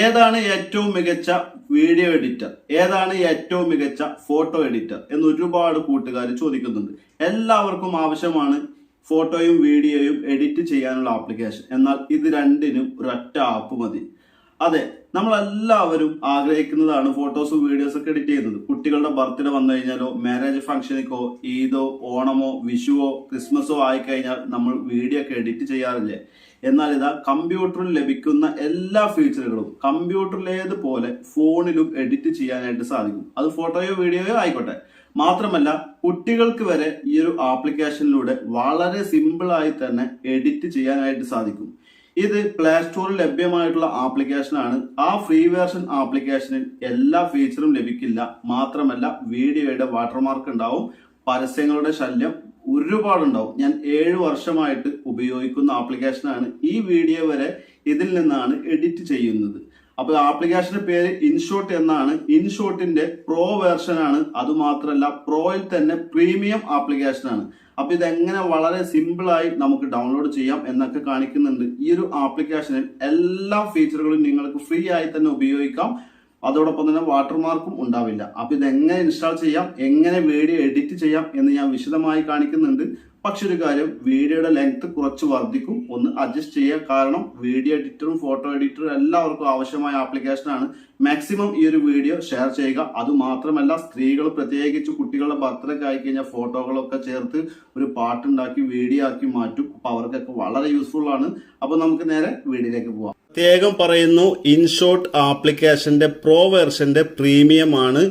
ഏതാണ് ഏറ്റവും മികച്ച വീഡിയോ എഡിറ്റർ ഏതാണ് ഏറ്റവും മികച്ച ഫോട്ടോ എഡിറ്റർ എന്ന് ഒരുപാട് കൂട്ടുകാർ ചോദിക്കുന്നുണ്ട്. എല്ലാവർക്കും ആവശ്യമാണ് ഫോട്ടോയും വീഡിയോയും എഡിറ്റ് ചെയ്യാനുള്ള ആപ്ലിക്കേഷൻ എന്നാൽ ഇത് രണ്ടിനും ഒരൊറ്റ ആപ്പ് മതി. അതെ നമ്മളെല്ലാവരും ആഗ്രഹിക്കുന്നതാണ് ഫോട്ടോസും വീഡിയോസും ഒക്കെ എഡിറ്റ് ചെയ്യുന്നത്. കുട്ടികളുടെ ബർത്ത്ഡേ വന്നു കഴിഞ്ഞാലോ മാരേജ് ഫംഗ്ഷനിക്കോ ഈദോ ഓണമോ വിഷുവോ ക്രിസ്മസോ ആയിക്കഴിഞ്ഞാൽ നമ്മൾ വീഡിയോ ഒക്കെ എഡിറ്റ് ചെയ്യാറില്ലേ? എന്നാൽ ഇതാ കമ്പ്യൂട്ടറിൽ ലഭിക്കുന്ന എല്ലാ ഫീച്ചറുകളും കമ്പ്യൂട്ടറിലേതുപോലെ ഫോണിലും എഡിറ്റ് ചെയ്യാനായിട്ട് സാധിക്കും. അത് ഫോട്ടോയോ വീഡിയോയോ ആയിക്കോട്ടെ. മാത്രമല്ല കുട്ടികൾക്ക് വരെ ഈ ഒരു ആപ്ലിക്കേഷനിലൂടെ വളരെ സിമ്പിളായി തന്നെ എഡിറ്റ് ചെയ്യാനായിട്ട് സാധിക്കും. ഇത് പ്ലേ സ്റ്റോറിൽ ലഭ്യമായിട്ടുള്ള ആപ്ലിക്കേഷനാണ് ആ ഫ്രീ വേർഷൻ ആപ്ലിക്കേഷനിൽ എല്ലാ ഫീച്ചറും ലഭിക്കില്ല. മാത്രമല്ല വീഡിയോയുടെ വാട്ടർമാർക്ക് ഉണ്ടാവും. പരസ്യങ്ങളുടെ ശല്യം ഒരുപാടുണ്ടാവും. ഞാൻ ഏഴ് വർഷമായിട്ട് ഉപയോഗിക്കുന്ന ആപ്ലിക്കേഷനാണ് ഈ വീഡിയോ വരെ ഇതിൽ നിന്നാണ് എഡിറ്റ് ചെയ്യുന്നത്. അപ്പോൾ ആപ്ലിക്കേഷന്റെ പേര് ഇൻഷോട്ട് എന്നാണ്. ഇൻഷോട്ടിന്റെ പ്രോ വേർഷൻ ആണ് അതുമാത്രമല്ല പ്രോയിൽ തന്നെ പ്രീമിയം ആപ്ലിക്കേഷൻ ആണ് അപ്പൊ ഇതെങ്ങനെ വളരെ സിമ്പിളായി നമുക്ക് ഡൗൺലോഡ് ചെയ്യാം എന്നൊക്കെ കാണിക്കുന്നുണ്ട്. ഈ ഒരു ആപ്ലിക്കേഷനിൽ എല്ലാ ഫീച്ചറുകളും നിങ്ങൾക്ക് ഫ്രീ ആയി തന്നെ ഉപയോഗിക്കാം. അതോടൊപ്പം തന്നെ വാട്ടർമാർക്കും ഉണ്ടാവില്ല. അപ്പോൾ ഇത് എങ്ങനെ ഇൻസ്റ്റാൾ ചെയ്യാം? എങ്ങനെ വീഡിയോ എഡിറ്റ് ചെയ്യാം? എന്ന് ഞാൻ വിശദമായി കാണിക്കുന്നുണ്ട്. പക്ഷെ ഒരു കാര്യം വീഡിയോയുടെ ലെങ്ത് കുറച്ച് വർദ്ധിക്കും. ഒന്ന് അഡ്ജസ്റ്റ് ചെയ്യുക കാരണം വീഡിയോ എഡിറ്ററും ഫോട്ടോ എഡിറ്ററും എല്ലാവർക്കും ആവശ്യമായ ആപ്ലിക്കേഷനാണ് മാക്സിമം ഈ ഒരു വീഡിയോ ഷെയർ ചെയ്യുക. അത് മാത്രമല്ല സ്ത്രീകൾ പ്രത്യേകിച്ച് കുട്ടികളുടെ ബർത്ത്ഡേക്ക് ആയി കഴിഞ്ഞാൽ ഫോട്ടോകളൊക്കെ ചേർത്ത് ഒരു പാട്ടുണ്ടാക്കി വീഡിയോ ആക്കി മാറ്റും. അപ്പൊ അവർക്കൊക്കെ വളരെ യൂസ്ഫുൾ ആണ്. അപ്പൊ നമുക്ക് നേരെ വീഡിയോയിലേക്ക് പോവാം. പ്രത്യേകം പറയുന്നു ഇൻഷോട്ട് ആപ്ലിക്കേഷന്റെ പ്രോ വെർഷന്റെ പ്രീമിയം ആണ്.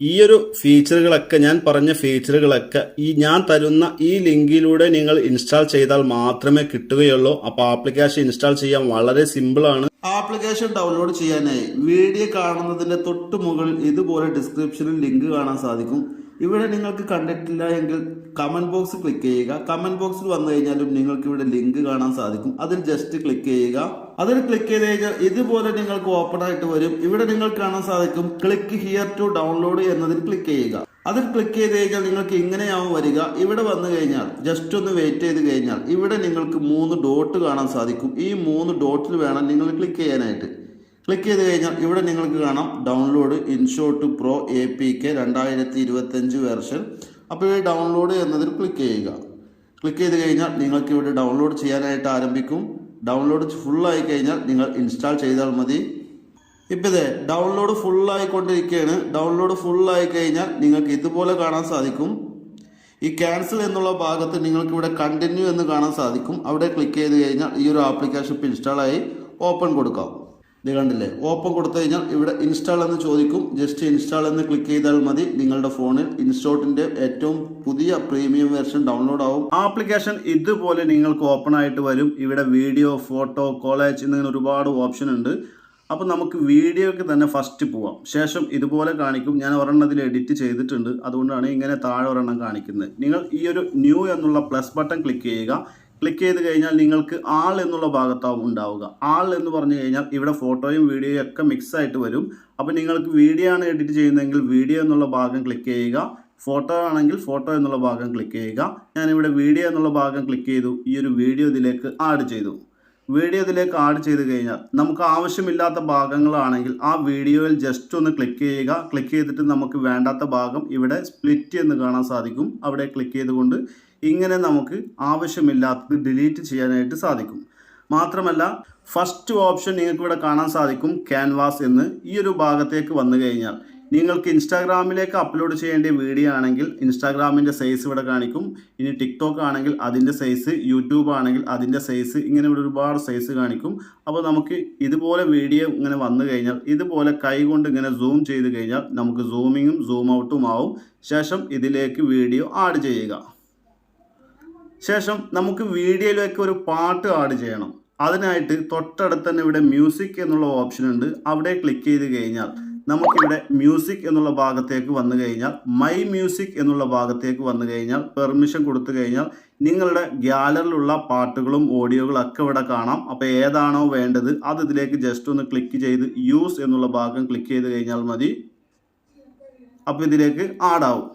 ഈ ഒരു ഫീച്ചറുകളൊക്കെ ഞാൻ പറഞ്ഞ ഫീച്ചറുകളൊക്കെ ഈ ഞാൻ തരുന്ന ഈ ലിങ്കിലൂടെ നിങ്ങൾ ഇൻസ്റ്റാൾ ചെയ്താൽ മാത്രമേ കിട്ടുകയുള്ളൂ. അപ്പോൾ ആപ്ലിക്കേഷൻ ഇൻസ്റ്റാൾ ചെയ്യാൻ വളരെ സിമ്പിൾ ആണ് ആപ്ലിക്കേഷൻ ഡൗൺലോഡ് ചെയ്യാനായി വീഡിയോ കാണുന്നതിന്റെ തൊട്ട് മുകളിൽ ഇതുപോലെ ഡിസ്ക്രിപ്ഷനിൽ ലിങ്ക് കാണാൻ സാധിക്കും. ഇവിടെ നിങ്ങൾക്ക് കണ്ടിട്ടില്ല എങ്കിൽ കമന്റ് ബോക്സ് ക്ലിക്ക് ചെയ്യുക. കമന്റ് ബോക്സിൽ വന്നു കഴിഞ്ഞാലും നിങ്ങൾക്ക് ഇവിടെ ലിങ്ക് കാണാൻ സാധിക്കും. അതിൽ ജസ്റ്റ് ക്ലിക്ക് ചെയ്യുക. അതിൽ ക്ലിക്ക് ചെയ്ത് കഴിഞ്ഞാൽ ഇതുപോലെ നിങ്ങൾക്ക് ഓപ്പൺ ആയിട്ട് വരും. ഇവിടെ നിങ്ങൾക്ക് കാണാൻ സാധിക്കും ക്ലിക്ക് ഹിയർ ടു ഡൗൺലോഡ് എന്നതിൽ ക്ലിക്ക് ചെയ്യുക. അതിൽ ക്ലിക്ക് ചെയ്ത് കഴിഞ്ഞാൽ നിങ്ങൾക്ക് ഇങ്ങനെയാവും വരിക. ഇവിടെ വന്നു കഴിഞ്ഞാൽ ജസ്റ്റ് ഒന്ന് വെയിറ്റ് ചെയ്ത് കഴിഞ്ഞാൽ ഇവിടെ നിങ്ങൾക്ക് മൂന്ന് ഡോട്ട് കാണാൻ സാധിക്കും. ഈ മൂന്ന് ഡോട്ടിൽ വേണം നിങ്ങൾ ക്ലിക്ക് ചെയ്യാനായിട്ട്. ക്ലിക്ക് ചെയ്ത് കഴിഞ്ഞാൽ ഇവിടെ നിങ്ങൾക്ക് കാണാം download InShot pro A P K രണ്ടായിരത്തി ഇരുപത്തഞ്ച് വെർഷൻ അപ്പോൾ ഈ ഡൗൺലോഡ് എന്നതിൽ ക്ലിക്ക് ചെയ്യുക. ക്ലിക്ക് ചെയ്ത് കഴിഞ്ഞാൽ നിങ്ങൾക്ക് ഇവിടെ ഡൗൺലോഡ് ചെയ്യാനായിട്ട് ആരംഭിക്കും. ഡൗൺലോഡ് ഫുള്ളായി കഴിഞ്ഞാൽ നിങ്ങൾ ഇൻസ്റ്റാൾ ചെയ്താൽ മതി. ഇപ്പം ഇതേ ഡൗൺലോഡ് ഫുള്ളായിക്കൊണ്ടിരിക്കുകയാണ് ഡൗൺലോഡ് ഫുള്ളായി കഴിഞ്ഞാൽ നിങ്ങൾക്ക് ഇതുപോലെ കാണാൻ സാധിക്കും. ഈ ക്യാൻസൽ എന്നുള്ള ഭാഗത്ത് നിങ്ങൾക്ക് ഇവിടെ കണ്ടിന്യൂ എന്ന് കാണാൻ സാധിക്കും. അവിടെ ക്ലിക്ക് ചെയ്ത് കഴിഞ്ഞാൽ ഈ ഒരു ആപ്ലിക്കേഷൻ ഇപ്പോൾ ഇൻസ്റ്റാൾ ആയി. ഓപ്പൺ കൊടുക്കാം. ഇത് കണ്ടില്ലേ? ഓപ്പൺ കൊടുത്തു കഴിഞ്ഞാൽ ഇവിടെ ഇൻസ്റ്റാൾ എന്ന് ചോദിക്കും. ജസ്റ്റ് ഇൻസ്റ്റാൾ എന്ന് ക്ലിക്ക് ചെയ്താൽ മതി. നിങ്ങളുടെ ഫോണിൽ ഇൻസ്റ്റോട്ടിന്റെ ഏറ്റവും പുതിയ പ്രീമിയം വെർഷൻ ഡൗൺലോഡ് ആവും. ആപ്ലിക്കേഷൻ ഇതുപോലെ നിങ്ങൾക്ക് ഓപ്പൺ ആയിട്ട് വരും. ഇവിടെ വീഡിയോ ഫോട്ടോ കോളേജ് എന്നിങ്ങനെ ഒരുപാട് ഓപ്ഷൻ ഉണ്ട്. അപ്പോൾ നമുക്ക് വീഡിയോയ്ക്ക് തന്നെ ഫസ്റ്റ് പോവാം. ശേഷം ഇതുപോലെ കാണിക്കും. ഞാൻ ഒരെണ്ണം ഇതിൽ എഡിറ്റ് ചെയ്തിട്ടുണ്ട്. അതുകൊണ്ടാണ് ഇങ്ങനെ താഴെ ഒരെണ്ണം കാണിക്കുന്നത്. നിങ്ങൾ ഈ ഒരു ന്യൂ എന്നുള്ള പ്ലസ് ബട്ടൺ ക്ലിക്ക് ചെയ്യുക. ക്ലിക്ക് ചെയ്ത് കഴിഞ്ഞാൽ നിങ്ങൾക്ക് ആൾ എന്നുള്ള ഭാഗത്താവും ഉണ്ടാവുക. ആൾ എന്ന് പറഞ്ഞു കഴിഞ്ഞാൽ ഇവിടെ ഫോട്ടോയും വീഡിയോയും ഒക്കെ മിക്സ് ആയിട്ട് വരും. അപ്പോൾ നിങ്ങൾക്ക് വീഡിയോ ആണ് എഡിറ്റ് ചെയ്യുന്നതെങ്കിൽ വീഡിയോ എന്നുള്ള ഭാഗം ക്ലിക്ക് ചെയ്യുക. ഫോട്ടോ ആണെങ്കിൽ ഫോട്ടോ എന്നുള്ള ഭാഗം ക്ലിക്ക് ചെയ്യുക. ഞാനിവിടെ വീഡിയോ എന്നുള്ള ഭാഗം ക്ലിക്ക് ചെയ്തു. ഈ ഒരു വീഡിയോ ഇതിലേക്ക് ആഡ് ചെയ്തു. വീഡിയോ ഇതിലേക്ക് ആഡ് ചെയ്ത് കഴിഞ്ഞാൽ നമുക്ക് ആവശ്യമില്ലാത്ത ഭാഗങ്ങളാണെങ്കിൽ ആ വീഡിയോയിൽ ജസ്റ്റ് ഒന്ന് ക്ലിക്ക് ചെയ്യുക. ക്ലിക്ക് ചെയ്തിട്ട് നമുക്ക് വേണ്ടാത്ത ഭാഗം ഇവിടെ സ്പ്ലിറ്റ് എന്ന് കാണാൻ സാധിക്കും. അവിടെ ക്ലിക്ക് ചെയ്തുകൊണ്ട് ഇങ്ങനെ നമുക്ക് ആവശ്യമില്ലാത്തത് ഡിലീറ്റ് ചെയ്യാനായിട്ട് സാധിക്കും. മാത്രമല്ല ഫസ്റ്റ് ഓപ്ഷൻ നിങ്ങൾക്ക് ഇവിടെ കാണാൻ സാധിക്കും ക്യാൻവാസ് എന്ന്. ഈ ഒരു ഭാഗത്തേക്ക് വന്നു കഴിഞ്ഞാൽ നിങ്ങൾക്ക് ഇൻസ്റ്റാഗ്രാമിലേക്ക് അപ്ലോഡ് ചെയ്യേണ്ട വീഡിയോ ആണെങ്കിൽ ഇൻസ്റ്റാഗ്രാമിന്റെ സൈസ് ഇവിടെ കാണിക്കും. ഇനി ടിക്ടോക്ക് ആണെങ്കിൽ അതിന്റെ സൈസ് യൂട്യൂബ് ആണെങ്കിൽ അതിന്റെ സൈസ് ഇങ്ങനെ ഇവിടെ ഒരുപാട് സൈസ് കാണിക്കും. അപ്പോൾ നമുക്ക് ഇതുപോലെ വീഡിയോ ഇങ്ങനെ വന്നു കഴിഞ്ഞാൽ ഇതുപോലെ കൈകൊണ്ട് ഇങ്ങനെ സൂം ചെയ്ത് കഴിഞ്ഞാൽ നമുക്ക് സൂമിങ്ങും സൂം ഔട്ടും ആവും. ശേഷം ഇതിലേക്ക് വീഡിയോ ആഡ് ചെയ്യുക. ശേഷം നമുക്ക് വീഡിയോയിലേക്ക് ഒരു പാട്ട് ആഡ് ചെയ്യണം. അതിനായിട്ട് തൊട്ടടുത്ത് തന്നെ ഇവിടെ മ്യൂസിക് എന്നുള്ള ഓപ്ഷൻ ഉണ്ട്. അവിടെ ക്ലിക്ക് ചെയ്ത് കഴിഞ്ഞാൽ നമുക്കിവിടെ മ്യൂസിക് എന്നുള്ള ഭാഗത്തേക്ക് വന്നു കഴിഞ്ഞാൽ മൈ മ്യൂസിക് എന്നുള്ള ഭാഗത്തേക്ക് വന്നു കഴിഞ്ഞാൽ പെർമിഷൻ കൊടുത്തു കഴിഞ്ഞാൽ നിങ്ങളുടെ ഗ്യാലറിലുള്ള പാട്ടുകളും ഓഡിയോകളും ഒക്കെ ഇവിടെ കാണാം. അപ്പോൾ ഏതാണോ വേണ്ടത് അത് ഇതിലേക്ക് ജസ്റ്റ് ഒന്ന് ക്ലിക്ക് ചെയ്ത് യൂസ് എന്നുള്ള ഭാഗം ക്ലിക്ക് ചെയ്ത് കഴിഞ്ഞാൽ മതി. അപ്പോൾ ഇതിലേക്ക് ആഡാവും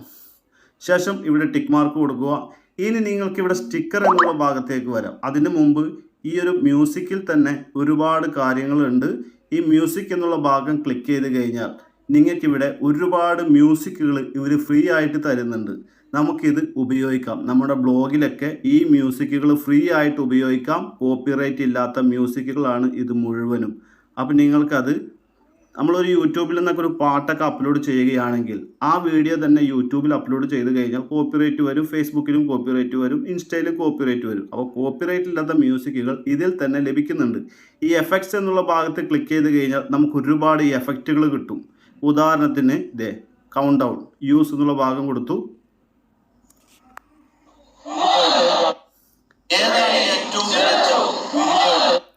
ശേഷം ഇവിടെ ടിക്ക് മാർക്ക് കൊടുക്കുക. ഇനി നിങ്ങൾക്ക് ഇവിടെ സ്റ്റിക്കർ എന്നുള്ള ഭാഗത്തേക്ക് വരാം. അതിന് മുമ്പ് ഈ ഒരു മ്യൂസിക്കിൽ തന്നെ ഒരുപാട് കാര്യങ്ങളുണ്ട്. ഈ മ്യൂസിക് എന്നുള്ള ഭാഗം ക്ലിക്ക് ചെയ്ത് കഴിഞ്ഞാൽ നിങ്ങൾക്കിവിടെ ഒരുപാട് മ്യൂസിക്കുകൾ ഇവർ ഫ്രീ ആയിട്ട് തരുന്നുണ്ട്. നമുക്കിത് ഉപയോഗിക്കാം. നമ്മുടെ ബ്ലോഗിലൊക്കെ ഈ മ്യൂസിക്കുകൾ ഫ്രീ ആയിട്ട് ഉപയോഗിക്കാം. കോപ്പിറൈറ്റ് ഇല്ലാത്ത മ്യൂസിക്കുകളാണ് ഇത് മുഴുവനും. അപ്പം നിങ്ങൾക്കത് നമ്മളൊരു യൂട്യൂബിൽ നിന്നൊക്കെ ഒരു പാട്ടൊക്കെ അപ്ലോഡ് ചെയ്യുകയാണെങ്കിൽ ആ വീഡിയോ തന്നെ യൂട്യൂബിൽ അപ്ലോഡ് ചെയ്ത് കഴിഞ്ഞാൽ കോപ്പിറൈറ്റ് വരും ഫേസ്ബുക്കിലും കോപ്പിറൈറ്റ് വരും ഇൻസ്റ്റയിലും കോപ്പിറൈറ്റ് വരും. അപ്പോൾ കോപ്പിറൈറ്റ് ഇല്ലാത്ത മ്യൂസിക്കുകൾ ഇതിൽ തന്നെ ലഭിക്കുന്നുണ്ട്. ഈ എഫക്ട്സ് എന്നുള്ള ഭാഗത്ത് ക്ലിക്ക് ചെയ്ത് കഴിഞ്ഞാൽ നമുക്ക് ഒരുപാട് എഫക്റ്റുകൾ കിട്ടും. ഉദാഹരണത്തിന് ഇതേ കൗണ്ട് ഡൗൺ യൂസ് എന്നുള്ള ഭാഗം കൊടുത്തു.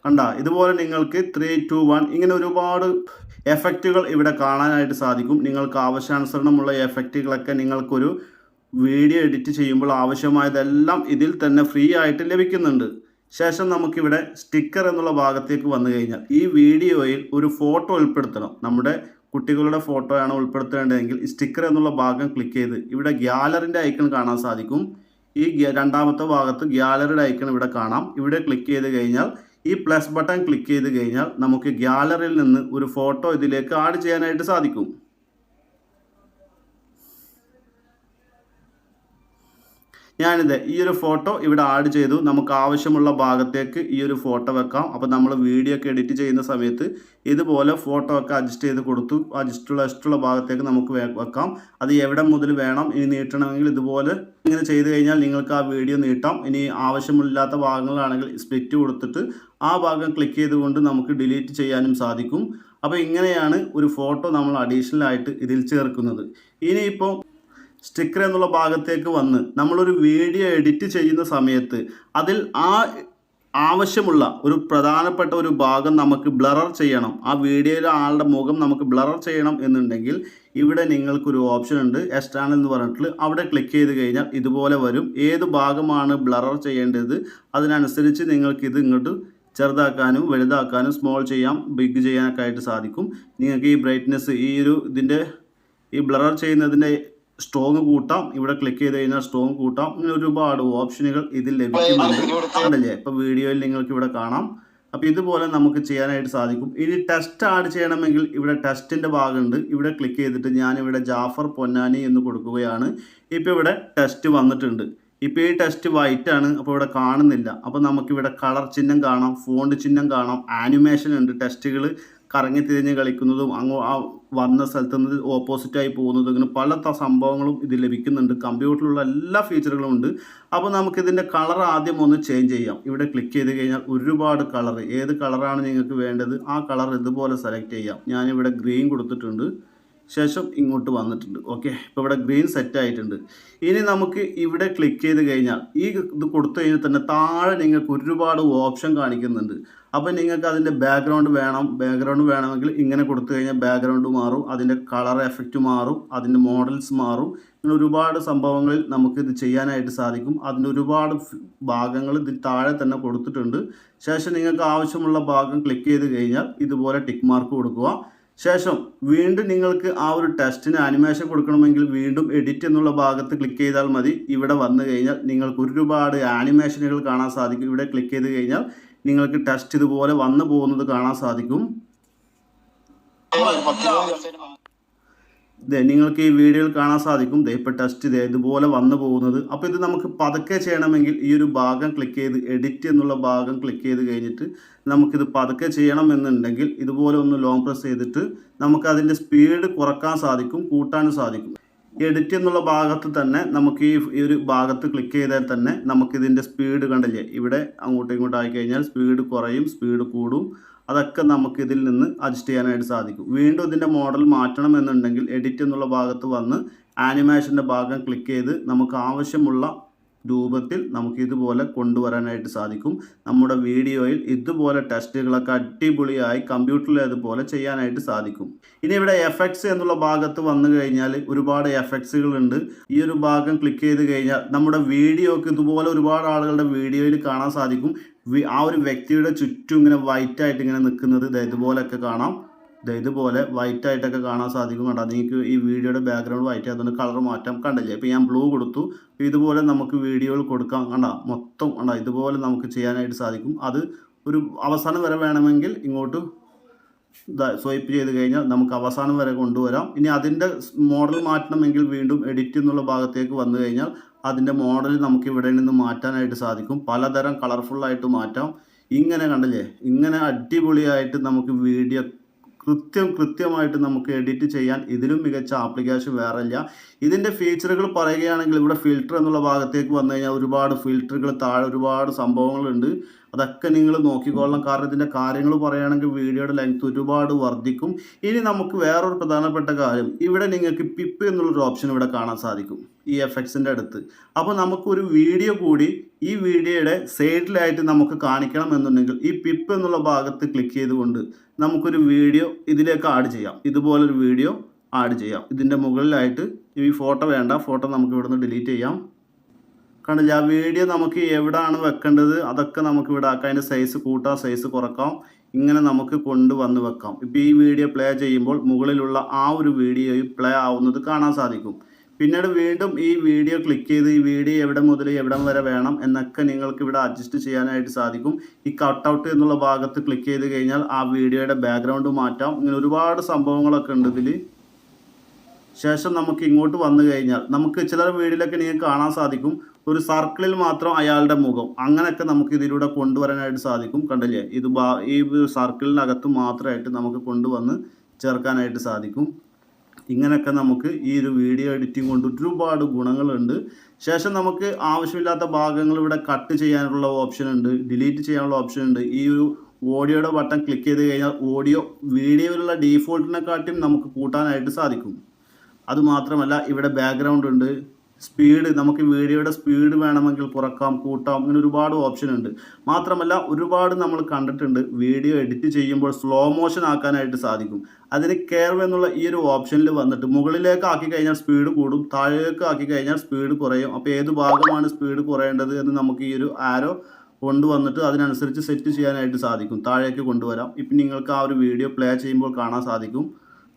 കണ്ട ഇതുപോലെ നിങ്ങൾക്ക് ത്രീ ടു വൺ ഇങ്ങനെ ഒരുപാട് എഫക്റ്റുകൾ ഇവിടെ കാണാനായിട്ട് സാധിക്കും. നിങ്ങൾക്ക് ആവശ്യാനുസരണമുള്ള എഫക്റ്റുകളൊക്കെ നിങ്ങൾക്കൊരു വീഡിയോ എഡിറ്റ് ചെയ്യുമ്പോൾ ആവശ്യമായതെല്ലാം ഇതിൽ തന്നെ ഫ്രീ ആയിട്ട് ലഭിക്കുന്നുണ്ട്. ശേഷം നമുക്കിവിടെ സ്റ്റിക്കർ എന്നുള്ള ഭാഗത്തേക്ക് വന്നു കഴിഞ്ഞാൽ ഈ വീഡിയോയിൽ ഒരു ഫോട്ടോ ഉൾപ്പെടുത്തണം. നമ്മുടെ കുട്ടികളുടെ ഫോട്ടോയാണ് ഉൾപ്പെടുത്തേണ്ടതെങ്കിൽ സ്റ്റിക്കർ എന്നുള്ള ഭാഗം ക്ലിക്ക് ചെയ്ത് ഇവിടെ ഗ്യാലറിന്റെ ഐക്കൺ കാണാൻ സാധിക്കും. ഈ രണ്ടാമത്തെ ഭാഗത്ത് ഗ്യാലറിയുടെ ഐക്കൺ ഇവിടെ കാണാം. ഇവിടെ ക്ലിക്ക് ചെയ്ത് കഴിഞ്ഞാൽ ഈ പ്ലസ് ബട്ടൺ ക്ലിക്ക് ചെയ്ത് കഴിഞ്ഞാൽ നമുക്ക് ഗ്യാലറിയിൽ നിന്ന് ഒരു ഫോട്ടോ ഇതിലേക്ക് ആഡ് ചെയ്യാനായിട്ട് സാധിക്കും. ഞാനിത് ഈ ഒരു ഫോട്ടോ ഇവിടെ ആഡ് ചെയ്തു. നമുക്ക് ആവശ്യമുള്ള ഭാഗത്തേക്ക് ഈ ഒരു ഫോട്ടോ വെക്കാം. അപ്പോൾ നമ്മൾ വീഡിയോ ഒക്കെ എഡിറ്റ് ചെയ്യുന്ന സമയത്ത് ഇതുപോലെ ഫോട്ടോ ഒക്കെ അഡ്ജസ്റ്റ് ചെയ്ത് കൊടുത്തു. അഡ്ജസ്റ്റുള്ള ഇഷ്ടമുള്ള ഭാഗത്തേക്ക് നമുക്ക് വെക്കാം. അത് എവിടെ മുതൽ വേണം ഇനി നീട്ടണമെങ്കിൽ ഇതുപോലെ ഇങ്ങനെ ചെയ്ത് കഴിഞ്ഞാൽ നിങ്ങൾക്ക് ആ വീഡിയോ നീട്ടാം. ഇനി ആവശ്യമില്ലാത്ത ഭാഗങ്ങളാണെങ്കിൽ സ്പ്ലിറ്റ് കൊടുത്തിട്ട് ആ ഭാഗം ക്ലിക്ക് ചെയ്തുകൊണ്ട് നമുക്ക് ഡിലീറ്റ് ചെയ്യാനും സാധിക്കും. അപ്പോൾ ഇങ്ങനെയാണ് ഒരു ഫോട്ടോ നമ്മൾ അഡീഷണൽ ആയിട്ട് ഇതിൽ ചേർക്കുന്നത്. ഇനിയിപ്പോൾ സ്റ്റിക്കർ എന്നുള്ള ഭാഗത്തേക്ക് വന്ന് നമ്മളൊരു വീഡിയോ എഡിറ്റ് ചെയ്യുന്ന സമയത്ത് അതിൽ ആ ആവശ്യമുള്ള ഒരു പ്രധാനപ്പെട്ട ഒരു ഭാഗം നമുക്ക് ബ്ലറർ ചെയ്യണം. ആ വീഡിയോയിലെ ആളുടെ മുഖം നമുക്ക് ബ്ലറർ ചെയ്യണം എന്നുണ്ടെങ്കിൽ ഇവിടെ നിങ്ങൾക്കൊരു ഓപ്ഷൻ ഉണ്ട്. എസ്റ്റാൻ എന്ന് പറഞ്ഞിട്ട് അവിടെ ക്ലിക്ക് ചെയ്ത് കഴിഞ്ഞാൽ ഇതുപോലെ വരും. ഏത് ഭാഗമാണ് ബ്ലറർ ചെയ്യേണ്ടത് അതിനനുസരിച്ച് നിങ്ങൾക്ക് ഇത് ഇങ്ങോട്ട് ചെറുതാക്കാനും വലുതാക്കാനും സ്മോൾ ചെയ്യാം ബിഗ് ചെയ്യാനൊക്കെ ആയിട്ട് സാധിക്കും. നിങ്ങൾക്ക് ഈ ബ്രൈറ്റ്നെസ് ഈ ഒരു ഇതിന്റെ ഈ ബ്ലറർ ചെയ്യുന്നതിന്റെ സ്ട്രോങ് കൂട്ടാം. ഇവിടെ ക്ലിക്ക് ചെയ്ത് കഴിഞ്ഞാൽ സ്ട്രോങ് കൂട്ടാം. ഇങ്ങനെ ഒരുപാട് ഓപ്ഷനുകൾ ഇതിൽ ലഭിക്കുന്നുണ്ട്. അല്ലേ ഇപ്പൊ വീഡിയോയിൽ നിങ്ങൾക്ക് ഇവിടെ കാണാം. അപ്പോൾ ഇതുപോലെ നമുക്ക് ചെയ്യാനായിട്ട് സാധിക്കും. ഇനി ടെസ്റ്റ് ആഡ് ചെയ്യണമെങ്കിൽ ഇവിടെ ടെസ്റ്റിന്റെ ഭാഗമുണ്ട്. ഇവിടെ ക്ലിക്ക് ചെയ്തിട്ട് ഞാനിവിടെ ജാഫർ പൊന്നാനി എന്ന് കൊടുക്കുകയാണ്. ഇപ്പോൾ ഇവിടെ ടെസ്റ്റ് വന്നിട്ടുണ്ട്. ഇപ്പോൾ ഈ ടെസ്റ്റ് വൈറ്റ് ആണ്. അപ്പോൾ ഇവിടെ കാണുന്നില്ല. അപ്പോൾ നമുക്കിവിടെ കളർ ചിഹ്നം കാണാം ഫോണ്ട് ചിഹ്നം കാണാം ആനിമേഷൻ ഉണ്ട് ടെസ്റ്റുകൾ കറങ്ങി തിരിഞ്ഞ് കളിക്കുന്നതും അങ്ങോ ആ വന്ന സ്ഥലത്ത് നിന്ന് ഓപ്പോസിറ്റായി പോകുന്നതും ഇങ്ങനെ പല സംഭവങ്ങളും ഇത് ലഭിക്കുന്നുണ്ട്. കമ്പ്യൂട്ടറിലുള്ള എല്ലാ ഫീച്ചറുകളും ഉണ്ട്. അപ്പോൾ നമുക്കിതിന്റെ കളർ ആദ്യം ഒന്ന് ചേഞ്ച് ചെയ്യാം. ഇവിടെ ക്ലിക്ക് ചെയ്ത് കഴിഞ്ഞാൽ ഒരുപാട് കളർ ഏത് കളറാണ് നിങ്ങൾക്ക് വേണ്ടത്? ആ കളർ ഇതുപോലെ സെലക്ട് ചെയ്യാം. ഞാനിവിടെ ഗ്രീൻ കൊടുത്തിട്ടുണ്ട്. ശേഷം ഇങ്ങോട്ട് വന്നിട്ടുണ്ട്. ഓക്കെ ഇപ്പോൾ ഇവിടെ ഗ്രീൻ സെറ്റ് ആയിട്ടുണ്ട്. ഇനി നമുക്ക് ഇവിടെ ക്ലിക്ക് ചെയ്ത് കഴിഞ്ഞാൽ ഈ ഇത് കൊടുത്തു കഴിഞ്ഞാൽ തന്നെ താഴെ നിങ്ങൾക്ക് ഒരുപാട് ഓപ്ഷൻ കാണിക്കുന്നുണ്ട്. അപ്പോൾ നിങ്ങൾക്ക് അതിന്റെ ബാക്ക്ഗ്രൗണ്ട് വേണം. ബാക്ക്ഗ്രൗണ്ട് വേണമെങ്കിൽ ഇങ്ങനെ കൊടുത്തു കഴിഞ്ഞാൽ ബാക്ക്ഗ്രൗണ്ട് മാറും അതിന്റെ കളർ എഫക്റ്റ് മാറും അതിന്റെ മോഡൽസ് മാറും. ഇങ്ങനെ ഒരുപാട് സംഭവങ്ങളിൽ നമുക്കിത് ചെയ്യാനായിട്ട് സാധിക്കും. അതിന്റെ ഒരുപാട് ഭാഗങ്ങൾ ഇതിൽ താഴെ തന്നെ കൊടുത്തിട്ടുണ്ട്. ശേഷം നിങ്ങൾക്ക് ആവശ്യമുള്ള ഭാഗം ക്ലിക്ക് ചെയ്ത് കഴിഞ്ഞാൽ ഇതുപോലെ ടിക്ക് മാർക്ക് കൊടുക്കുക. ശേഷം വീണ്ടും നിങ്ങൾക്ക് ആ ഒരു ടെസ്റ്റിന് ആനിമേഷൻ കൊടുക്കണമെങ്കിൽ വീണ്ടും എഡിറ്റ് എന്നുള്ള ഭാഗത്ത് ക്ലിക്ക് ചെയ്താൽ മതി. ഇവിടെ വന്നു കഴിഞ്ഞാൽ നിങ്ങൾക്ക് ഒരുപാട് ആനിമേഷനുകൾ കാണാൻ സാധിക്കും. ഇവിടെ ക്ലിക്ക് ചെയ്ത് കഴിഞ്ഞാൽ നിങ്ങൾക്ക് ടെസ്റ്റ് ഇതുപോലെ വന്നു പോകുന്നത് കാണാൻ സാധിക്കും. നിങ്ങൾക്ക് ഈ വീഡിയോയിൽ കാണാൻ സാധിക്കും. ദേ ഇപ്പോൾ ടെസ്റ്റ് ഇതേ ഇതുപോലെ വന്നു പോകുന്നത്. അപ്പോൾ ഇത് നമുക്ക് പതുക്കെ ചെയ്യണമെങ്കിൽ ഈ ഒരു ഭാഗം ക്ലിക്ക് ചെയ്ത് എഡിറ്റ് എന്നുള്ള ഭാഗം ക്ലിക്ക് ചെയ്ത് കഴിഞ്ഞിട്ട് നമുക്കിത് പതുക്കെ ചെയ്യണമെന്നുണ്ടെങ്കിൽ ഇതുപോലെ ഒന്ന് ലോങ് പ്രസ് ചെയ്തിട്ട് നമുക്ക് അതിന്റെ സ്പീഡ് കുറയ്ക്കാൻ സാധിക്കും കൂട്ടാനും സാധിക്കും. എഡിറ്റ് എന്നുള്ള ഭാഗത്ത് തന്നെ നമുക്ക് ഈ ഈ ഒരു ഭാഗത്ത് ക്ലിക്ക് ചെയ്താൽ തന്നെ നമുക്കിതിന്റെ സ്പീഡ് കണ്ടില്ലേ? ഇവിടെ അങ്ങോട്ടും ഇങ്ങോട്ടും ആയി കഴിഞ്ഞാൽ സ്പീഡ് കുറയും സ്പീഡ് കൂടും. അതൊക്കെ നമുക്ക് ഇതിൽ നിന്ന് അഡ്ജസ്റ്റ് ചെയ്യാനായിട്ട് സാധിക്കും. വീണ്ടും ഇതിന്റെ മോഡൽ മാറ്റണം എന്നുണ്ടെങ്കിൽ എഡിറ്റ് എന്നുള്ള ഭാഗത്ത് വന്ന് ആനിമേഷന്റെ ഭാഗം ക്ലിക്ക് ചെയ്ത് നമുക്ക് ആവശ്യമുള്ള രൂപത്തിൽ നമുക്ക് ഇതുപോലെ കൊണ്ടുവരാനായിട്ട് സാധിക്കും. നമ്മുടെ വീഡിയോയിൽ ഇതുപോലെ ടെസ്റ്റുകളൊക്കെ അടിപൊളിയായി കമ്പ്യൂട്ടറിൽ അതുപോലെ ചെയ്യാനായിട്ട് സാധിക്കും. ഇനി ഇവിടെ എഫക്ട്സ് എന്നുള്ള ഭാഗത്ത് വന്നു കഴിഞ്ഞാൽ ഒരുപാട് എഫക്ട്സുകൾ ഉണ്ട്. ഈ ഒരു ഭാഗം ക്ലിക്ക് ചെയ്ത് കഴിഞ്ഞാൽ നമ്മുടെ വീഡിയോക്ക് ഇതുപോലെ ഒരുപാട് ആളുകളുടെ വീഡിയോയിൽ കാണാൻ സാധിക്കും. ആ ഒരു വ്യക്തിയുടെ ചുറ്റും ഇങ്ങനെ വൈറ്റായിട്ട് ഇങ്ങനെ നിൽക്കുന്നത് ഇതുപോലെയൊക്കെ കാണാം. ഇതുപോലെ വൈറ്റ് ആയിട്ടൊക്കെ കാണാൻ സാധിക്കും കണ്ടോ നിങ്ങൾക്ക് ഈ വീഡിയോയുടെ ബാക്ക്ഗ്രൗണ്ട് വൈറ്റ് ആയതുകൊണ്ട് കളർ മാറ്റാം കണ്ടില്ലേ. ഇപ്പോൾ ഞാൻ ബ്ലൂ കൊടുത്തു. ഇതുപോലെ നമുക്ക് വീഡിയോകൾ കൊടുക്കാം. കണ്ട? മൊത്തം കണ്ട? ഇതുപോലെ നമുക്ക് ചെയ്യാനായിട്ട് സാധിക്കും. അത് ഒരു അവസാനം വരെ വേണമെങ്കിൽ ഇങ്ങോട്ട് സ്വൈപ്പ് ചെയ്ത് കഴിഞ്ഞാൽ നമുക്ക് അവസാനം വരെ കൊണ്ടുവരാം. ഇനി അതിന്റെ മോഡൽ മാറ്റണമെങ്കിൽ വീണ്ടും എഡിറ്റ് എന്നുള്ള ഭാഗത്തേക്ക് വന്നു കഴിഞ്ഞാൽ അതിന്റെ മോഡൽ നമുക്ക് ഇവിടെ നിന്ന് മാറ്റാനായിട്ട് സാധിക്കും. പലതരം കളർഫുള്ളായിട്ട് മാറ്റാം. ഇങ്ങനെ കണ്ടില്ലേ? ഇങ്ങനെ അടിപൊളിയായിട്ട് നമുക്ക് വീഡിയോ കൃത്യം കൃത്യമായിട്ട് നമുക്ക് എഡിറ്റ് ചെയ്യാൻ ഇതിലും മികച്ച ആപ്ലിക്കേഷൻ വേറെ ഇല്ല ഇതിന്റെ ഫീച്ചറുകൾ പറയുകയാണെങ്കിൽ ഇവിടെ ഫിൽറ്റർ എന്നുള്ള ഭാഗത്തേക്ക് വന്നു കഴിഞ്ഞാൽ ഒരുപാട് ഫിൽറ്ററുകൾ താഴെ ഒരുപാട് സംഭവങ്ങളുണ്ട്. അതൊക്കെ നിങ്ങൾ നോക്കിക്കൊള്ളണം. കാരണം ഇതിന്റെ കാര്യങ്ങൾ പറയുകയാണെങ്കിൽ വീഡിയോയുടെ ലെങ്ത് ഒരുപാട് വർദ്ധിക്കും. ഇനി നമുക്ക് വേറൊരു പ്രധാനപ്പെട്ട കാര്യം. ഇവിടെ നിങ്ങൾക്ക് പിപ്പ് എന്നുള്ളൊരു ഓപ്ഷൻ ഇവിടെ കാണാൻ സാധിക്കും. ഈ എഫക്ട്സിന്റെ അടുത്ത്. അപ്പോൾ നമുക്കൊരു വീഡിയോ കൂടി ഈ വീഡിയോയുടെ സൈഡിലായിട്ട് നമുക്ക് കാണിക്കണം എന്നുണ്ടെങ്കിൽ ഈ പിപ്പ് എന്നുള്ള ഭാഗത്ത് ക്ലിക്ക് ചെയ്തുകൊണ്ട് നമുക്കൊരു വീഡിയോ ഇതിലേക്ക് ആഡ് ചെയ്യാം. ഇതുപോലൊരു വീഡിയോ ആഡ് ചെയ്യാം. ഇതിന്റെ മുകളിലായിട്ട് ഈ ഫോട്ടോ വേണ്ട. ഫോട്ടോ നമുക്ക് ഇവിടുന്ന് ഡിലീറ്റ് ചെയ്യാം. കണ്ടില്ല ആ വീഡിയോ നമുക്ക് എവിടെയാണ് വെക്കേണ്ടത്? അതൊക്കെ നമുക്ക് ഇവിടെ ആക്കാം. അതിന്റെ സൈസ് കൂട്ടാം സൈസ് കുറക്കാം. ഇങ്ങനെ നമുക്ക് കൊണ്ടുവന്ന് വെക്കാം. ഇപ്പോൾ ഈ വീഡിയോ പ്ലേ ചെയ്യുമ്പോൾ മുകളിലുള്ള ആ ഒരു വീഡിയോയും പ്ലേ ആവുന്നത് കാണാൻ സാധിക്കും. പിന്നീട് വീണ്ടും ഈ വീഡിയോ ക്ലിക്ക് ചെയ്ത് ഈ വീഡിയോ എവിടെ മുതൽ എവിടം വരെ വേണം എന്നൊക്കെ നിങ്ങൾക്ക് ഇവിടെ അഡ്ജസ്റ്റ് ചെയ്യാനായിട്ട് സാധിക്കും. ഈ കട്ടൗട്ട് എന്നുള്ള ഭാഗത്ത് ക്ലിക്ക് ചെയ്ത് കഴിഞ്ഞാൽ ആ വീഡിയോയുടെ ബാക്ക്ഗ്രൗണ്ട് മാറ്റാം. ഇങ്ങനെ ഒരുപാട് സംഭവങ്ങളൊക്കെ ഉണ്ട് ഇതിൽ ശേഷം നമുക്ക് ഇങ്ങോട്ട് വന്നു കഴിഞ്ഞാൽ നമുക്ക് ചിലർ വീടിലൊക്കെ നിങ്ങൾക്ക് കാണാൻ സാധിക്കും. ഒരു സർക്കിളിൽ മാത്രം അയാളുടെ മുഖം. അങ്ങനെയൊക്കെ നമുക്ക് ഇതിലൂടെ കൊണ്ടുവരാനായിട്ട് സാധിക്കും. കണ്ടില്ലേ? ഇത് ഈ സർക്കിളിനകത്ത് മാത്രമായിട്ട് നമുക്ക് കൊണ്ടുവന്ന് ചേർക്കാനായിട്ട് സാധിക്കും. ഇങ്ങനെയൊക്കെ നമുക്ക് ഈ ഒരു വീഡിയോ എഡിറ്റിംഗ് കൊണ്ട് ഒരുപാട് ഗുണങ്ങളുണ്ട്. ശേഷം നമുക്ക് ആവശ്യമില്ലാത്ത ഭാഗങ്ങൾ ഇവിടെ കട്ട് ചെയ്യാനുള്ള ഓപ്ഷൻ ഉണ്ട് ഡിലീറ്റ് ചെയ്യാനുള്ള ഓപ്ഷൻ ഉണ്ട്. ഈ ഒരു ഓഡിയോയുടെ ബട്ടൺ ക്ലിക്ക് ചെയ്ത് കഴിഞ്ഞാൽ ഓഡിയോ വീഡിയോയിലുള്ള ഡീഫോൾട്ടിനെക്കാട്ടിയും നമുക്ക് കൂട്ടാനായിട്ട് സാധിക്കും. അതുമാത്രമല്ല ഇവിടെ ബാക്ക്ഗ്രൗണ്ട് ഉണ്ട്. സ്പീഡ് നമുക്ക് വീഡിയോയുടെ സ്പീഡ് വേണമെങ്കിൽ കുറക്കാം കൂട്ടാം ഇങ്ങനെ ഒരുപാട് ഓപ്ഷൻ ഉണ്ട്. മാത്രമല്ല ഒരുപാട് നമ്മൾ കണ്ടിട്ടുണ്ട് വീഡിയോ എഡിറ്റ് ചെയ്യുമ്പോൾ സ്ലോ മോഷൻ ആക്കാനായിട്ട് സാധിക്കും. അതിന് കെയർവ് എന്നുള്ള ഈ ഒരു ഓപ്ഷനിൽ വന്നിട്ട് മുകളിലേക്ക് ആക്കി കഴിഞ്ഞാൽ സ്പീഡ് കൂടും താഴേക്ക് ആക്കി കഴിഞ്ഞാൽ സ്പീഡ് കുറയും. അപ്പോൾ ഏത് ഭാഗമാണ് സ്പീഡ് കുറയേണ്ടത് എന്ന് നമുക്ക് ഈ ഒരു ആരോ കൊണ്ടുവന്നിട്ട് അതിനനുസരിച്ച് സെറ്റ് ചെയ്യാനായിട്ട് സാധിക്കും. താഴേക്ക് കൊണ്ടുവരാം. ഇപ്പം നിങ്ങൾക്ക് ആ ഒരു വീഡിയോ പ്ലേ ചെയ്യുമ്പോൾ കാണാൻ സാധിക്കും.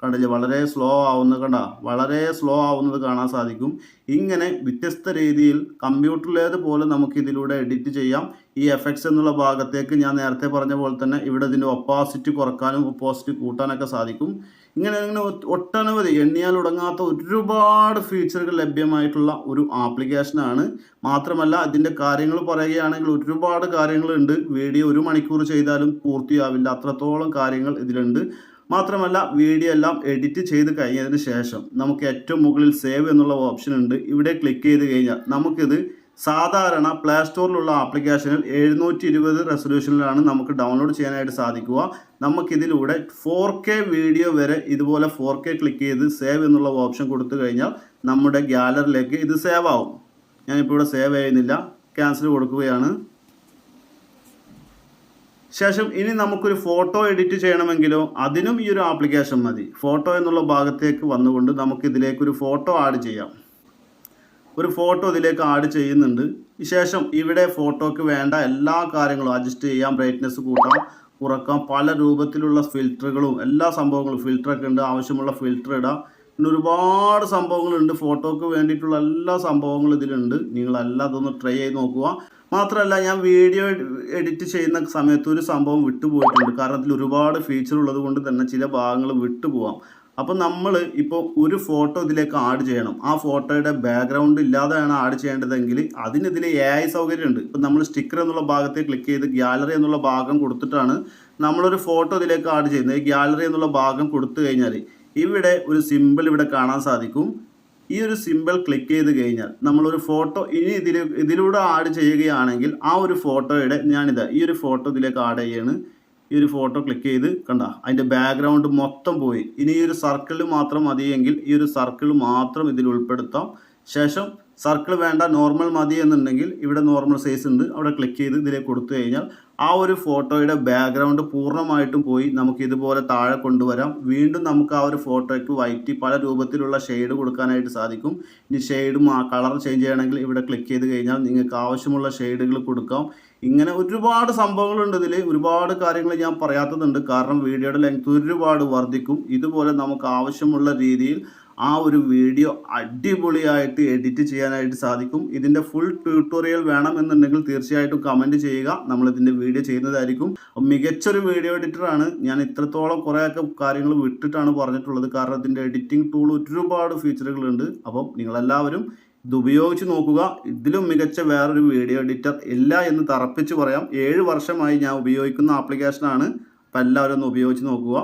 കണ്ടില്ലേ? വളരെ സ്ലോ ആവുന്നത് കണ്ട? വളരെ സ്ലോ ആവുന്നത് കാണാൻ സാധിക്കും. ഇങ്ങനെ വ്യത്യസ്ത രീതിയിൽ കമ്പ്യൂട്ടറിലേതുപോലെ നമുക്ക് ഇതിലൂടെ എഡിറ്റ് ചെയ്യാം. ഈ എഫക്ട്സ് എന്നുള്ള ഭാഗത്തേക്ക് ഞാൻ നേരത്തെ പറഞ്ഞ പോലെ തന്നെ ഇവിടെ ഇതിന്റെ ഒപ്പോസിറ്റ് കുറക്കാനും ഒപ്പോസിറ്റ് കൂട്ടാനൊക്കെ സാധിക്കും. ഇങ്ങനെ ഇങ്ങനെ ഒട്ടനവധി എണ്ണിയാൽ ഉടങ്ങാത്ത ഒരുപാട് ഫീച്ചറുകൾ ലഭ്യമായിട്ടുള്ള ഒരു ആപ്ലിക്കേഷനാണ് മാത്രമല്ല അതിന്റെ കാര്യങ്ങൾ പറയുകയാണെങ്കിൽ ഒരുപാട് കാര്യങ്ങളുണ്ട്. വീഡിയോ ഒരു മണിക്കൂർ ചെയ്താലും പൂർത്തിയാവില്ല. അത്രത്തോളം കാര്യങ്ങൾ ഇതിലുണ്ട്. മാത്രമല്ല വീഡിയോ എല്ലാം എഡിറ്റ് ചെയ്ത് കഴിഞ്ഞതിന് ശേഷം നമുക്ക് ഏറ്റവും മുകളിൽ സേവ് എന്നുള്ള ഓപ്ഷൻ ഉണ്ട്. ഇവിടെ ക്ലിക്ക് ചെയ്ത് കഴിഞ്ഞാൽ നമുക്കിത് സാധാരണ പ്ലേ സ്റ്റോറിലുള്ള ആപ്ലിക്കേഷനിൽ എഴുന്നൂറ്റി ഇരുപത് റെസൊല്യൂഷനിലാണ് നമുക്ക് ഡൗൺലോഡ് ചെയ്യാനായിട്ട് സാധിക്കുക. നമുക്കിതിലൂടെ ഫോർ കെ വീഡിയോ വരെ ഇതുപോലെ ഫോർ കെ ക്ലിക്ക് ചെയ്ത് സേവ് എന്നുള്ള ഓപ്ഷൻ കൊടുത്തു കഴിഞ്ഞാൽ നമ്മുടെ ഗ്യാലറിയിലേക്ക് ഇത് സേവ് ആവും. ഞാനിപ്പോൾ ഇവിടെ സേവ് ചെയ്യുന്നില്ല. ക്യാൻസൽ കൊടുക്കുകയാണ്. ശേഷം ഇനി നമുക്കൊരു ഫോട്ടോ എഡിറ്റ് ചെയ്യണമെങ്കിലോ അതിനും ഈ ഒരു ആപ്ലിക്കേഷൻ മതി. ഫോട്ടോ എന്നുള്ള ഭാഗത്തേക്ക് വന്നുകൊണ്ട് നമുക്ക് ഇതിലേക്ക് ഒരു ഫോട്ടോ ആഡ് ചെയ്യാം. ഒരു ഫോട്ടോ ഇതിലേക്ക് ആഡ് ചെയ്യുന്നുണ്ട്. ശേഷം ഇവിടെ ഫോട്ടോക്ക് വേണ്ട എല്ലാ കാര്യങ്ങളും അഡ്ജസ്റ്റ് ചെയ്യാം ബ്രൈറ്റ്നെസ് കൂട്ടാം കുറക്കാം പല രൂപത്തിലുള്ള ഫിൽറ്ററുകളും എല്ലാ സംഭവങ്ങളും ഫിൽറ്ററൊക്കെ ഉണ്ട് ആവശ്യമുള്ള ഫിൽറ്റർ ഇടാം. പിന്നെ ഒരുപാട് സംഭവങ്ങളുണ്ട്. ഫോട്ടോക്ക് വേണ്ടിയിട്ടുള്ള എല്ലാ സംഭവങ്ങളും ഇതിലുണ്ട്. നിങ്ങളെല്ലാം അതൊന്ന് ട്രൈ ചെയ്ത് നോക്കുക. മാത്രമല്ല ഞാൻ വീഡിയോ എഡിറ്റ് ചെയ്യുന്ന സമയത്ത് ഒരു സംഭവം വിട്ടുപോയിട്ടുണ്ട്. കാരണം അതിൽ ഒരുപാട് ഫീച്ചർ ഉള്ളത് കൊണ്ട് തന്നെ ചില ഭാഗങ്ങൾ വിട്ടുപോകാം അപ്പോൾ നമ്മൾ ഇപ്പോൾ ഒരു ഫോട്ടോ ഇതിലേക്ക് ആഡ് ചെയ്യണം. ആ ഫോട്ടോയുടെ ബാക്ക്ഗ്രൗണ്ട് ഇല്ലാതെയാണ് ആഡ് ചെയ്യേണ്ടതെങ്കിൽ അതിന് ഇതിൽ എ ഐ സൗകര്യമുണ്ട്. ഇപ്പം നമ്മൾ സ്റ്റിക്കർ എന്നുള്ള ഭാഗത്തെ ക്ലിക്ക് ചെയ്ത് ഗ്യാലറി എന്നുള്ള ഭാഗം കൊടുത്തിട്ടാണ് നമ്മളൊരു ഫോട്ടോ ഇതിലേക്ക് ആഡ് ചെയ്യുന്നത്. ഗ്യാലറി എന്നുള്ള ഭാഗം കൊടുത്തു കഴിഞ്ഞാൽ ഇവിടെ ഒരു സിമ്പിൾ ഇവിടെ കാണാൻ സാധിക്കും. ഈ ഒരു സിമ്പിൾ ക്ലിക്ക് ചെയ്ത് കഴിഞ്ഞാൽ നമ്മളൊരു ഫോട്ടോ ഇനി ഇതിൽ ഇതിലൂടെ ആഡ് ചെയ്യുകയാണെങ്കിൽ ആ ഒരു ഫോട്ടോയുടെ ഞാനിത് ഈ ഒരു ഫോട്ടോ ഇതിലേക്ക് ആഡ് ചെയ്യാണ്. ഈ ഒരു ഫോട്ടോ ക്ലിക്ക് ചെയ്ത് കണ്ട അതിന്റെ ബാക്ക്ഗ്രൗണ്ട് മൊത്തം പോയി. ഇനി ഈ ഒരു സർക്കിൾ മാത്രം മതിയെങ്കിൽ ഈ ഒരു സർക്കിൾ മാത്രം ഇതിൽ ഉൾപ്പെടുത്താം. ശേഷം സർക്കിൾ വേണ്ട നോർമൽ മതി എന്നുണ്ടെങ്കിൽ ഇവിടെ നോർമൽ സൈസ് ഉണ്ട്. അവിടെ ക്ലിക്ക് ചെയ്ത് ഇതിലേക്ക് കൊടുത്തു കഴിഞ്ഞാൽ ആ ഒരു ഫോട്ടോയുടെ ബാക്ക്ഗ്രൗണ്ട് പൂർണമായിട്ടും പോയി. നമുക്ക് ഇതുപോലെ താഴെ കൊണ്ടുവരാം. വീണ്ടും നമുക്ക് ആ ഒരു ഫോട്ടോയ്ക്ക് വൈറ്റ് പല രൂപത്തിലുള്ള ഷെയ്ഡ് കൊടുക്കാനായിട്ട് സാധിക്കും. ഇനി ഷെയ്ഡും ആ കളർ ചേഞ്ച് ചെയ്യണമെങ്കിൽ ഇവിടെ ക്ലിക്ക് ചെയ്ത് കഴിഞ്ഞാൽ നിങ്ങൾക്ക് ആവശ്യമുള്ള ഷെയ്ഡുകൾ കൊടുക്കാം. ഇങ്ങനെ ഒരുപാട് സംഭവങ്ങളുണ്ട് ഇതിൽ ഒരുപാട് കാര്യങ്ങൾ ഞാൻ പറയാത്തതുണ്ട്. കാരണം വീഡിയോയുടെ ലെങ്ത് ഒരുപാട് വർദ്ധിക്കും. ഇതുപോലെ നമുക്ക് ആവശ്യമുള്ള രീതിയിൽ ആ ഒരു വീഡിയോ അടിപൊളിയായിട്ട് എഡിറ്റ് ചെയ്യാനായിട്ട് സാധിക്കും. ഇതിന്റെ ഫുൾ ട്യൂട്ടോറിയൽ വേണമെന്നുണ്ടെങ്കിൽ തീർച്ചയായിട്ടും കമന്റ് ചെയ്യുക. നമ്മൾ ഇതിന്റെ വീഡിയോ ചെയ്യുന്നതായിരിക്കും മികച്ചൊരു വീഡിയോ എഡിറ്ററാണ് ഞാൻ ഇത്രത്തോളം കുറേയൊക്കെ കാര്യങ്ങൾ വിട്ടിട്ടാണ് പറഞ്ഞിട്ടുള്ളത്. കാരണം ഇതിന്റെ എഡിറ്റിംഗ് ടൂൾ ഒരുപാട് ഫീച്ചറുകളുണ്ട് അപ്പം നിങ്ങളെല്ലാവരും ഇത് ഉപയോഗിച്ച് നോക്കുക. ഇതിലും മികച്ച വേറൊരു വീഡിയോ എഡിറ്റർ ഇല്ല എന്ന് തറപ്പിച്ച് പറയാം. ഏഴ് വർഷമായി ഞാൻ ഉപയോഗിക്കുന്ന ആപ്ലിക്കേഷനാണ് അപ്പം എല്ലാവരും ഒന്ന് ഉപയോഗിച്ച് നോക്കുക.